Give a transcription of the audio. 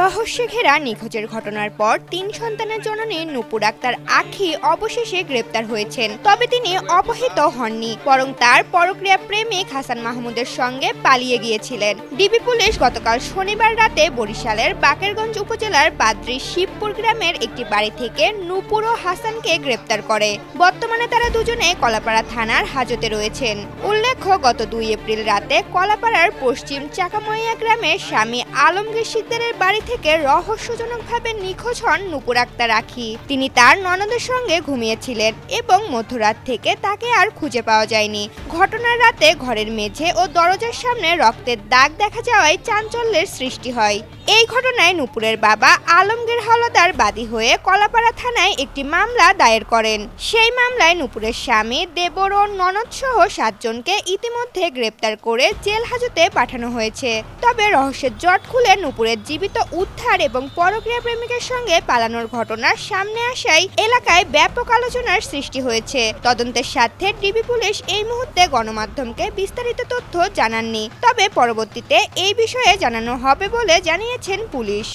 রহস্য ঘেরা নিখোঁজের ঘটনার পর তিন সন্তানের জননী নুপুর আক্তার আখি অবশেষে গ্রেপ্তার হয়েছেন। তবে তিনি অপহৃত হননি, বরং তার পরক্রিয়া প্রেমিক হাসান মাহমুদের সঙ্গে পালিয়ে গিয়েছিলেন। ডিবি পুলিশ গতকাল শনিবার রাতে বরিশালের বাকেরগঞ্জ উপজেলার বাদ্রি শিবপুর গ্রামের একটি বাড়ি থেকে নুপুর ও হাসানকে গ্রেপ্তার করে। বর্তমানে তারা দুজনে কলাপাড়া থানার হাজতে রয়েছেন। উল্লেখ্য, গত দুই এপ্রিল রাতে কলাপাড়ার পশ্চিম চাকামইয়া গ্রামে স্বামী আলমগীর সিকদারের বাড়ি থেকে রহস্যজনকভাবে নিখোঁজ হন নুপুর আক্তার রাখি তিনি তার ননদের সঙ্গে ঘুমিয়েছিলেন এবং মধ্যরাত থেকে তাকে আর খুঁজে পাওয়া যায়নি। ঘটনার রাতে ঘরের মেঝে ও দরজার সামনে রক্তের দাগ দেখা যাওয়ায় চাঞ্চল্যের সৃষ্টি হয়। এই ঘটনায় নুপুরের বাবা আলমগীর হলদার বাদী হয়ে কলাপাড়া থানায় একটি মামলা দায়ের করেন। সেই মামলায় নুপুরের স্বামী, দেবর ও ননদ সহ সাতজনকে ইতিমধ্যে গ্রেপ্তার করে জেল হাজতে পাঠানো হয়েছে। তবে রহস্যের জট খুলে নুপুরের জীবিত উদ্ধার এবং পরক্রিয়া প্রেমিকের সঙ্গে পালানোর ঘটনা সামনে আসায় এলাকায় ব্যাপক আলোচনার সৃষ্টি হয়েছে। তদন্তের স্বার্থে ডিবি পুলিশ এই মুহূর্তে গণমাধ্যমকে বিস্তারিত তথ্য জানাননি। তবে পরবর্তীতে এই বিষয়ে জানানো হবে বলে জানিয়েছেন পুলিশ।